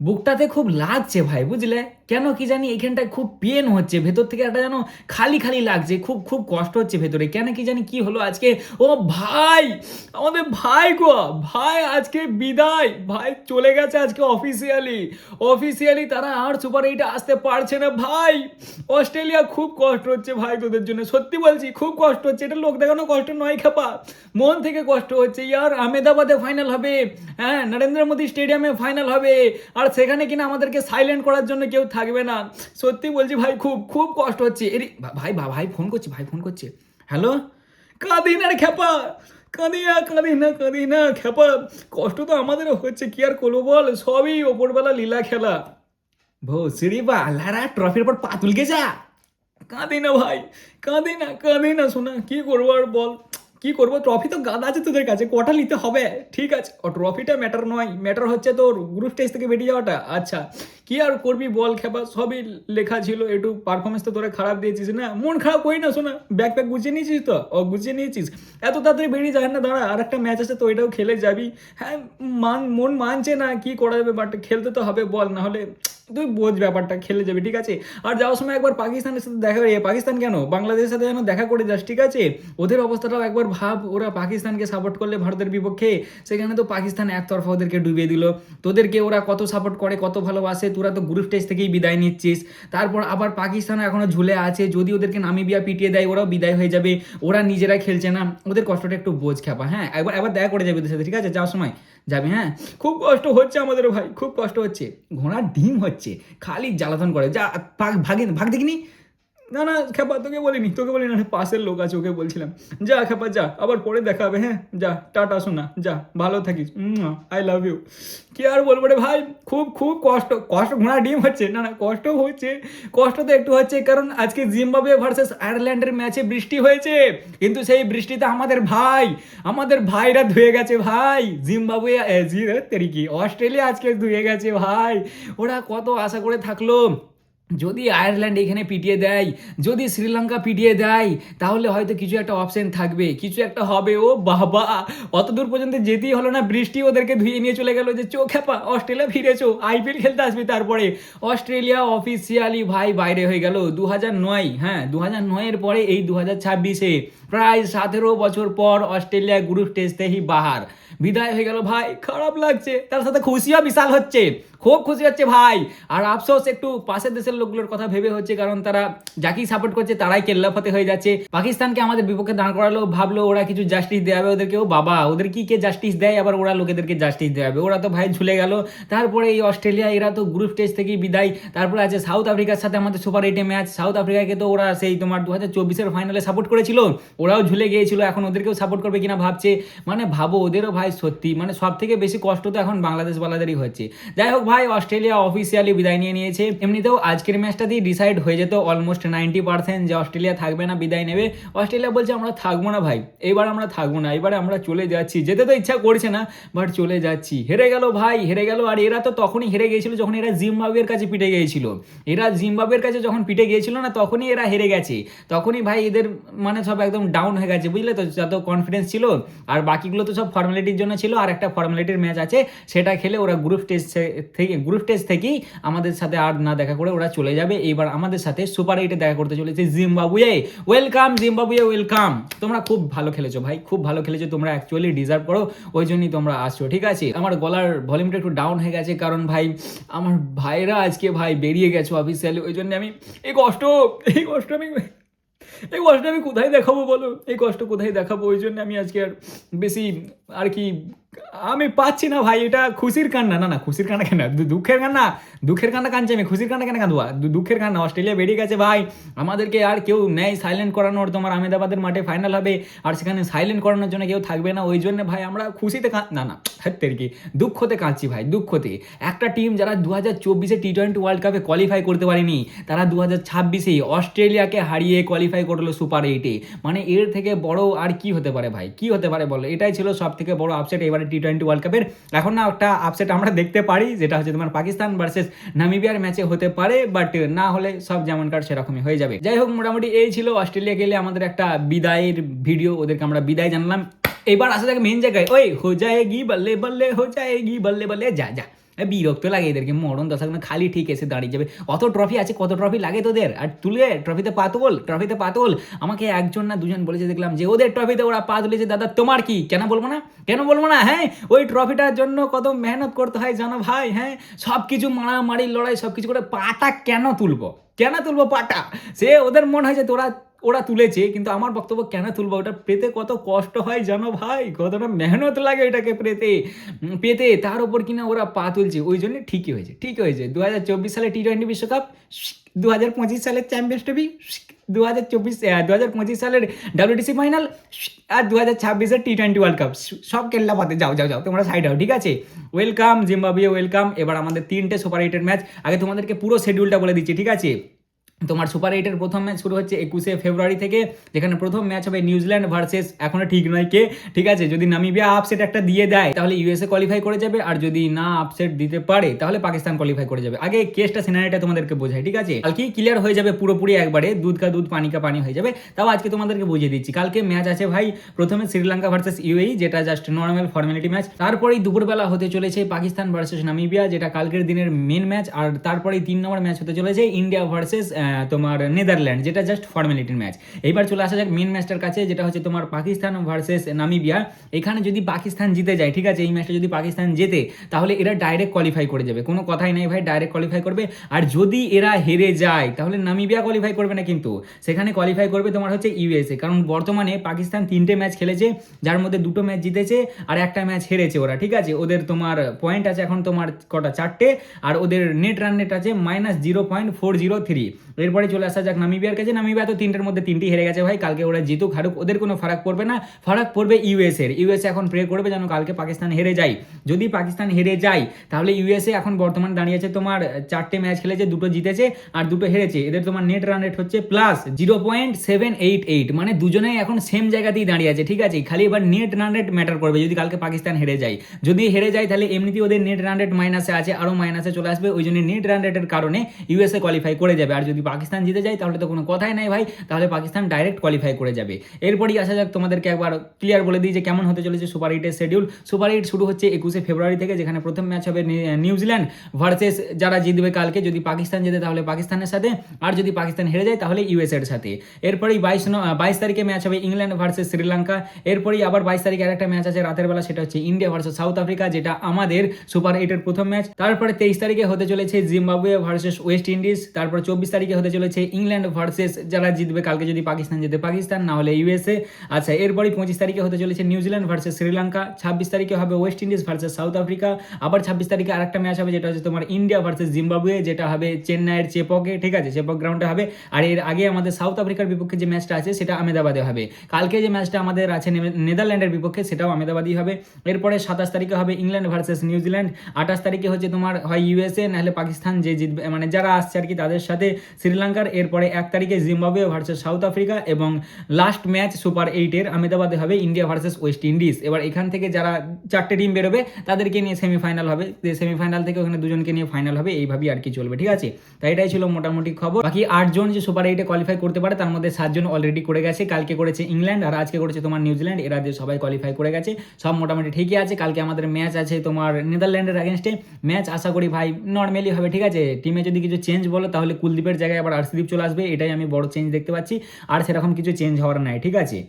বুকটাতে খুব লাগছে ভাই বুঝলে? কেন কি জানি এখানটায় খুব পেন হচ্ছে, ভেতর থেকে একটা যেন খালি খালি লাগছে, খুব খুব কষ্ট হচ্ছে ভেতরে। কেন কি জানি কি হলো আজকে? ও ভাই, আমাদের ভাই গো, ভাই আজকে বিদায়। ভাই চলে গেছে আজকে অফিসিয়ালি অফিসিয়ালি তারা আর সুপার এইটে আসতে পারছে না, ভাই। অস্ট্রেলিয়া খুব কষ্ট হচ্ছে ভাই তোদের জন্য। সত্যি বলছি, খুব কষ্ট হচ্ছে। এটা লোক দেখানো কষ্ট নয় খাপা। মন থেকে কষ্ট হচ্ছে, ইয়ার আহমেদাবাদে ফাইনাল হবে। হ্যাঁ নরেন্দ্র মোদী স্টেডিয়ামে ফাইনাল হবে। আর সেখানে কিনা আমাদেরকে সাইলেন্ট করার জন্য কেউ থাকবে না। সত্যি বলছি ভাই, খুব খুব কষ্ট হচ্ছে। এরি ভাই ভাই ফোন করছে, ভাই ফোন করছে। হ্যালো কাঁদি না রে খেপা কাঁদি না কাঁদি না কাঁদি না খেপা কষ্ট তো আমাদেরও হচ্ছে, কি আর করব বল? সবই ওপরবেলা লীলা খেলা। ভৌ ভোসরি বা আল্লাহরা ট্রফির পর পা তুলকে যা। কাঁদি না ভাই কাঁদি না কাঁদি না শোনা, কি করব আর বল? কি করব? ট্রফি তো গাদা আছে তোদের কাছে কটা নিতে হবে। ঠিক আছে। ও ট্রফিটা ম্যাটার নয়। ম্যাটার হচ্ছে তোর গ্রুপ স্টেজ থেকে বেরিয়ে যাওয়াটা। আচ্ছা কি আর করবি বল খেপা? সবই লেখা ছিল। একটু পারফরমেন্স তো তোরা খারাপ দিয়েছিস না? মন খারাপ করি না, শোনা। ব্যাগ প্যাক গুছিয়ে নিয়েছিস তো? ও গুছিয়ে নিয়েছিস। এত তাড়াতাড়ি বেরিয়ে যায় না, দাঁড়া। আর একটা ম্যাচ আছে তো এটাও খেলে যাবি। হ্যাঁ মান, মন মানছে না, কি করা যাবে? বাট খেলতে তো হবে, বল। না হলে তুই বোঝ ব্যাপারটা, খেলে যাবি, ঠিক আছে? আর যাওয়ার সময় একবার পাকিস্তানের সাথে দেখা এ, পাকিস্তান কেন? বাংলাদেশের সাথে যেন দেখা করে যাস, ঠিক আছে? ওদের অবস্থাটাও একবার ভাব, ওরা পাকিস্তানকে সাপোর্ট করলে ভারতের বিপক্ষে। সেখানে তো পাকিস্তান একতরফা ওদেরকে ডুবিয়ে দিল। তোদেরকে ওরা কত সাপোর্ট করে, কত ভালোবাসে, তোরা তো গ্রুপ স্টেজ থেকেই বিদায় নিচ্ছিস। তারপর আবার পাকিস্তান এখনও ঝুলে আছে, যদি ওদেরকে নামিবিয়া পিটিয়ে দেয়, ওরাও বিদায় হয়ে যাবে। ওরা নিজেরা খেলছে না, ওদের কষ্টটা একটু বোঝ খাপা হ্যাঁ? একবার একবার দেখা করে যাবে ওদের সাথে, ঠিক আছে? যাওয়ার সময় যাবে হ্যাঁ? খুব কষ্ট হচ্ছে আমাদের ভাই, খুব কষ্ট হচ্ছে। ঘোড়ার ডিম হচ্ছে। খালি জ্বালাতন করে। যা ভাগ ভাগে ভাগ দেখিনি? না না খ্যাপা তোকে বলিনি তোকে বলিনি না পাশের লোক আছে ওকে বলছিলাম। যা খ্যাপা যা আবার পরে দেখা হবে হ্যাঁ? যা টাটা শোনা যা ভালো থাকিস। I love you. কি আর বলব রে ভাই? খুব খুব কষ্ট কষ্ট ঘোড়া ডিম হচ্ছে। না না কষ্ট হচ্ছে কষ্ট তো একটু হচ্ছে কারণ আজকে জিম্বাবুয়ে ভার্সেস আয়ারল্যান্ডের ম্যাচে বৃষ্টি হয়েছে। কিন্তু সেই বৃষ্টিতে আমাদের ভাই আমাদের ভাইরা ধুয়ে গেছে ভাই। জিম্বাবুয়ে এ, জি তেরিকি অস্ট্রেলিয়া আজকে ধুয়ে গেছে ভাই। ওরা কত আশা করে থাকল। যদি আয়ারল্যান্ড এখানে পিটিয়ে দেয়, যদি শ্রীলঙ্কা পিটিয়ে দেয়, তাহলে হয়তো কিছু একটা অপশন থাকবে। কিছু একটা হবে, ও বাবা! অত দূর পর্যন্ত যেতেই হলো না, বৃষ্টি ওদেরকে ধুয়ে নিয়ে চলে গেল যে চোখ খেপা অস্ট্রেলিয়া ফিরেছো, আইপিএল খেলতে আসবে তারপরে। অস্ট্রেলিয়া অফিসিয়ালি ভাই বাইরে হয়ে গেল। দু হাজার নয় হ্যাঁ দু হাজার নয়ের পরে এই দু হাজার ছাব্বিশে প্রায় সতেরো বছর পর অস্ট্রেলিয়া গ্রুপ টেস্ট থেকেই বাহার। বিদায় হয়ে গেল ভাই, খারাপ লাগছে। তার সাথে খুশিও বিশাল হচ্ছে। খুব খুশি হচ্ছে ভাই। আর আফসোস, একটু পাশের দেশের লোকগুলোর কথা ভেবে হচ্ছে, কারণ তারা যাকেই সাপোর্ট করছে, তারাই কেল্লাফতে হয়ে যাচ্ছে। পাকিস্তানকে আমাদের বিপক্ষে দাঁড় করালো ভাবলো, ওরা কিছু জাস্টিস দেওয়াবে ওদেরকে। ও বাবা, ওদের কি কে জাস্টিস দেয়? আবার ওরা লোকেদেরকে জাস্টিস দেওয়াবে। ওরা তো ভাই ঝুলে গেল। তারপরে এই অস্ট্রেলিয়া, এরা তো গ্রুপ স্টেজ থেকেই বিদায়। তারপরে আছে সাউথ আফ্রিকার সাথে আমাদের সুপার এইটে ম্যাচ সাউথ আফ্রিকাকে তো ওরা সেই তোমার দু হাজার চব্বিশের ফাইনালে সাপোর্ট করেছিল। ওরাও ঝুলে গিয়েছিল, এখন ওদেরকেও সাপোর্ট করবে কিনা ভাবছে। মানে ভাবো, ওদেরও ভাই সত্যি মানে সব থেকে বেশি কষ্ট তো এখন বাংলাদেশ বালাদেরই হচ্ছে। যাই হোক ভাই, অস্ট্রেলিয়া অফিসিয়ালি বিদায় নিয়ে নিয়েছে। এমনিতেও আজকের ম্যাচটা দিয়ে ডিসাইড হয়ে যেত অলমোস্ট নাইনটি পার্সেন্ট যে অস্ট্রেলিয়া থাকবে না, বিদায় নেবে। অস্ট্রেলিয়া বলছে, আমরা থাকব না ভাই, এবার আমরা থাকব না, এবারে আমরা চলে যাচ্ছি। যেতে তো ইচ্ছা করছে না বাট চলে যাচ্ছি। হেরে গেল ভাই, হেরে গেল। আর এরা তো তখনই হেরে গিয়েছিল যখন এরা জিম্বাবুয়ের কাছে পিটে গিয়েছিল। এরা জিম্বাবুয়ের কাছে যখন পিটে গিয়েছিল না, তখনই এরা হেরে গেছে। তখনই ভাই এদের মানে সব একদম ডাউন হয়ে গেছে, বুঝলে তো? যত কনফিডেন্স ছিল, আর বাকিগুলো তো সব ফর্মালিটির জন্য ছিল, আর একটা ফর্মালিটির ম্যাচ আছে, সেটা খেলে ওরা গ্রুপ স্টেজ থেকে গ্রুপ স্টেজ থেকেই আমাদের সাথে আর না দেখা করে ওরা চলে যাবে। এবার আমাদের সাথে সুপার এইটে দেখা করতে চলেছে জিম্বাবুয়ে। ওয়েলকাম জিম্বাবুয়ে ওয়েলকাম তোমরা খুব ভালো খেলেছো ভাই, খুব ভালো খেলেছো, তোমরা অ্যাকচুয়ালি ডিজার্ভ করো, ওই জন্যই তোমরা আসছো, ঠিক আছে? আমার গলার ভলিউমটা একটু ডাউন হয়ে গেছে, কারণ ভাই, আমার ভাইরা আজকে ভাই বেরিয়ে গেছো অফিসিয়ালি ওই জন্য আমি, এই কষ্ট এই কষ্ট আমি এই কষ্ট আমি কোথায় দেখাবো বলো? এই কষ্ট কোথায় দেখাবো? ওই জন্য আমি আজকে আর বেশি আর কি, আমি পাচ্ছি না ভাই, এটা খুশির কান্না। না না, খুশির কান্না কেন? দুঃখের কান্না? দুঃখের কান্না কাঁদছি আমি, খুশির কান্না কেন কাঁদবা? দুঃখের কান্না, অস্ট্রেলিয়া বেরিয়ে গেছে ভাই। আমাদেরকে আর কেউ নেই সাইলেন্ট করানোর, তোমার আহমেদাবাদের মাঠে ফাইনাল হবে, আর সেখানে সাইলেন্ট করানোর জন্য কেউ থাকবে না। ওই জন্য ভাই, আমরা খুশিতে না না হাতের কি দুঃখতে কাঁদছি ভাই, দুঃখতে। একটা টিম যারা দু হাজার চব্বিশে টি টোয়েন্টি ওয়ার্ল্ড কাপে কোয়ালিফাই করতে পারেনি, তারা দু হাজার ছাব্বিশে অস্ট্রেলিয়াকে হারিয়ে কোয়ালিফাই করল সুপার এইটে মানে এর থেকে বড় আর কি হতে পারে ভাই? কি হতে পারে বলো? এটাই ছিল সব থেকে বড় আপসেট এবারে টি টোয়েন্টি ওয়ার্ল্ড কাপের এখন না একটা আপসেট আমরা দেখতে পারি, যেটা হচ্ছে তোমার পাকিস্তান ভার্সেস নামিবিয়ার ম্যাচে হতে পারে বাট না হলে সব যেমন কার সেরকমই হয়ে যাবে। যাই হোক, মোটামুটি এই ছিল অস্ট্রেলিয়া গেলে আমাদের একটা বিদায়ের ভিডিও ওদেরকে আমরা বিদায় জানলাম। এবার আসা যাক মেন জায়গায়। ওই, হো যায়গি বল্লে বল্লে, হো যায়গি বল্লে বল্লে, যা যা। বিরক্ত লাগে এদেরকে, মরণ দশা খালি ঠিক এসে দাঁড়িয়ে যাবে। অত ট্রফি আছে, কত ট্রফি লাগে তোদের? আর তুলে ট্রফিতে পা তোল ট্রফিতে পা তোল। আমাকে একজন না দুজন বলেছে, দেখলাম যে ওদের ট্রফিতে ওরা পা তুলেছে, দাদা তোমার কি? কেন বলব না? কেন বলব না? হ্যাঁ ওই ট্রফিটার জন্য কত মেহনত করতে হয়, জানো ভাই? হ্যাঁ সব কিছু মারামারি, লড়াই সব কিছু করে পাটা কেন তুলবো? কেন তুলবো পাটা? সে ওদের মনে হয় যে তোরা ওরা তুলেছে, কিন্তু আমার বক্তব্য কেন তুলবো? ওটা পেতে কত কষ্ট হয় জানো ভাই? কতটা মেহনত লাগে এটাকে পেতে। পেতে, তার উপর কিনা ওরা পা তুলছে। ওই জন্য ঠিকই হয়েছে ঠিকই হয়েছে। দু হাজার চব্বিশ সালে টি টোয়েন্টি বিশ্বকাপ দু হাজার পঁচিশ সালের চ্যাম্পিয়ন্স ট্রফি দু হাজার চব্বিশ দু হাজার পঁচিশ সালের ডাব্লিউটিসি ফাইনাল আর দু হাজার ছাব্বিশের টি টোয়েন্টি ওয়ার্ল্ড কাপ সব কেল্লা পাতে যাও যাও যাও, তোমরা সাইড হও ঠিক আছে? ওয়েলকাম জিম্বাবুয়ে ওয়েলকাম এবার আমাদের তিনটে সুপার এইটের ম্যাচ আগে তোমাদেরকে পুরো শেডিউলটা বলে দিচ্ছি, ঠিক আছে? তোমার সুপার এইটের প্রথম ম্যাচ শুরু হচ্ছে একুশে ফেব্রুয়ারি থেকে, যেখানে প্রথম ম্যাচ হবে নিউজিল্যান্ড ভার্সেস এখনও ঠিক নয় কে, ঠিক আছে? যদি নামিবিয়া আপসেট একটা দিয়ে দেয়, তাহলে ইউএসএ কোয়ালিফাই করে যাবে, আর যদি না আপসেট দিতে পারে, তাহলে পাকিস্তান কোয়ালিফাই করে যাবে। আগে কেসটা সিনারিটা তোমাদেরকে বোঝায় ঠিক আছে? কালকে ক্লিয়ার হয়ে যাবে পুরোপুরি একবারে, দুধ কা দুধ, পানি কা পানি হয়ে যাবে। তাও আজকে তোমাদেরকে বুঝিয়ে দিচ্ছি, কালকে ম্যাচ আছে ভাই, প্রথমে শ্রীলঙ্কা ভার্সেস ইউএই যেটা জাস্ট নর্মাল ফর্মালিটি ম্যাচ তারপরেই দুপুরবেলা হতে চলেছে পাকিস্তান ভার্সেস নামিবিয়া যেটা কালকের দিনের মেন ম্যাচ আর তারপরেই তিন নম্বর ম্যাচ হতে চলেছে ইন্ডিয়া ভার্সেস তোমার নেদারল্যান্ড, যেটা জাস্ট ফর্মালিটির ম্যাচ এইবার চলে আসা যাক মেন ম্যাচটার কাছে, যেটা হচ্ছে তোমার পাকিস্তান ভার্সেস নামিবিয়া। এখানে যদি পাকিস্তান জিতে যায়, ঠিক আছে, এই ম্যাচটা যদি পাকিস্তান জেতে, তাহলে এরা ডাইরেক্ট কোয়ালিফাই করে যাবে। কোনো কথাই নেই ভাই ডাইরেক্ট কোয়ালিফাই করবে। আর যদি এরা হেরে যায়, তাহলে নামিবিয়া কোয়ালিফাই করবে না কিন্তু। সেখানে কোয়ালিফাই করবে তোমার হচ্ছে ইউএসএ। কারণ বর্তমানে পাকিস্তান তিনটে ম্যাচ খেলেছে, যার মধ্যে দুটো ম্যাচ জিতেছে, আর একটা ম্যাচ হেরেছে ওরা, ঠিক আছে? ওদের তোমার পয়েন্ট আছে এখন তোমার কটা, চারটে, আর ওদের নেট রান নেট আছে minus zero point four zero three এরপরে চলে আসা যাক নামিবিয়ার কাছে। নামিবিয়া তো তিনটের মধ্যে তিনটি হেরে গেছে ভাই। কালকে ওরা জিতুক। হারুক, ওদের কোনো ফারাক পড়বে না। ফারাক পড়বে ইউএসএ এর ইউএসএ এখন প্রে করবে যেন কালকে পাকিস্তান হেরে যায়। যদি পাকিস্তান হেরে যায়, তাহলে ইউএসএ এখন বর্তমানে দাঁড়িয়েছে তোমার চারটে ম্যাচ খেলেছে, দুটো জিতেছে আর দুটো হেরেছে। এদের তোমার নেট রান রেট হচ্ছে plus zero point seven eight eight মানে দুজনেই এখন সেম জায়গাতেই দাঁড়িয়ে আছে। ঠিক আছে? খালি এবার নেট রান রেট ম্যাটার করবে যদি কালকে পাকিস্তান হেরে যায়। যদি হেরে যায়, তাহলে এমনিতেই ওদের নেট রান রেট মাইনাসে আছে আরও মাইনাসে চলে আসবে। ওই জন্য নেট রান রেটের কারণে ইউএসএ কোয়ালিফাই করে যাবে। আর যদি পাকিস্তান জিতে যায়, তাহলে তো কোনো কথাই নাই ভাই। তাহলে পাকিস্তান ডাইরেক্ট কোয়ালিফাই করে যাবে। এরপরই আসা যাক, তোমাদেরকে একবার ক্লিয়ার বলে দিই যে কেমন হতে চলেছে সুপার এইটের শিডিউল সুপার এইট শুরু হচ্ছে একুশে ফেব্রুয়ারি থেকে, যেখানে প্রথম ম্যাচ হবে নিউজিল্যান্ড ভার্সেস যারা জিতবে কালকে, যদি পাকিস্তান জেতে তাহলে পাকিস্তানের সাথে, আর যদি পাকিস্তান হেরে যায় তাহলে ইউএস এর সাথে। এরপরেই বাইশ বাইশ তারিখে ম্যাচ হবে ইংল্যান্ড ভার্সেস শ্রীলঙ্কা এরপরেই আবার বাইশ তারিখে আরেকটা ম্যাচ আছে রাতের বেলা, সেটা হচ্ছে ইন্ডিয়া ভার্সেস সাউথ আফ্রিকা যেটা আমাদের সুপার এইটের প্রথম ম্যাচ তারপরে তেইশ তারিখে হতে চলেছে জিম্বাবুয়ে ভার্সেস ওয়েস্ট ইন্ডিজ তারপর চব্বিশ তারিখে হতে চলেছে ইংল্যান্ড ভার্সেস, যারা জিতবে কালকে যদি পাকিস্তান যেতে পাকিস্তান, না হলে ইউএসএ। আচ্ছা এরপরই পঁচিশ তারিখে হতে চলেছে নিউজিল্যান্ড ভার্সেস শ্রীলঙ্কা, ছাব্বিশ তারিখে হবে West Indies versus South Africa, আবার ছাব্বিশ তারিখে আরেকটা ম্যাচ হবে, যেটা হচ্ছে তোমার ইন্ডিয়া ভার্সেস জিম্বাবুয়ে, যেটা হবে চেন্নাইয়ের চেপকে, ঠিক আছে, চেপক গ্রাউন্ডে হবে। আর এর আগে আমাদের সাউথ আফ্রিকার বিপক্ষে যে ম্যাচটা আছে, সেটা আহমেদাবাদে হবে। কালকে যে ম্যাচটা আমাদের আছে নেদারল্যান্ডের বিপক্ষে, সেটাও আহমেদাবাদই হবে। এরপরে সাতাশ তারিখে হবে ইংল্যান্ড ভার্সেস নিউজিল্যান্ড আঠাশ তারিখে হচ্ছে তোমার হয় ইউএসএ, নাহলে পাকিস্তান যে জিতবে মানে যারা আসছে আর কি তাদের সাথে শ্রীলঙ্কার এরপরে এক তারিখে জিম্বাবুয়ে ভার্সেস সাউথ আফ্রিকা এবং লাস্ট ম্যাচ সুপার এইটের আহমেদাবাদে হবে ইন্ডিয়া ভার্সেস ওয়েস্ট ইন্ডিজ এবার এখান থেকে যারা চারটে টিম বেরোবে, তাদেরকে নিয়ে সেমিফাইনাল হবে। সেমিফাইনাল থেকে ওখানে দুজনকে নিয়ে ফাইনাল হবে, এইভাবেই আর কি চলবে, ঠিক আছে? তাই এটাই ছিল মোটামুটি খবর। বাকি আটজন যে সুপার এইটে কোয়ালিফাই করতে পারে, তার মধ্যে সাতজন অলরেডি করে গেছে। কালকে করেছে ইংল্যান্ড আর আজকে করেছে তোমার নিউজিল্যান্ড এরা যে সবাই কোয়ালিফাই করে গেছে, সব মোটামুটি ঠিকই আছে। কালকে আমাদের ম্যাচ আছে তোমার নেদারল্যান্ডের আগেনস্টে ম্যাচ আশা করি ভাই নর্মালি হবে, ঠিক আছে? টিমে যদি কিছু চেঞ্জ বলো, তাহলে কুলদীপের জায়গায় আবার আরসিদীপ চলে আসবে, এটাই আমি বড় চেঞ্জ দেখতে পাচ্ছি। আর সেরকম কিছু চেঞ্জ হওয়ার নাই, ঠিক আছে?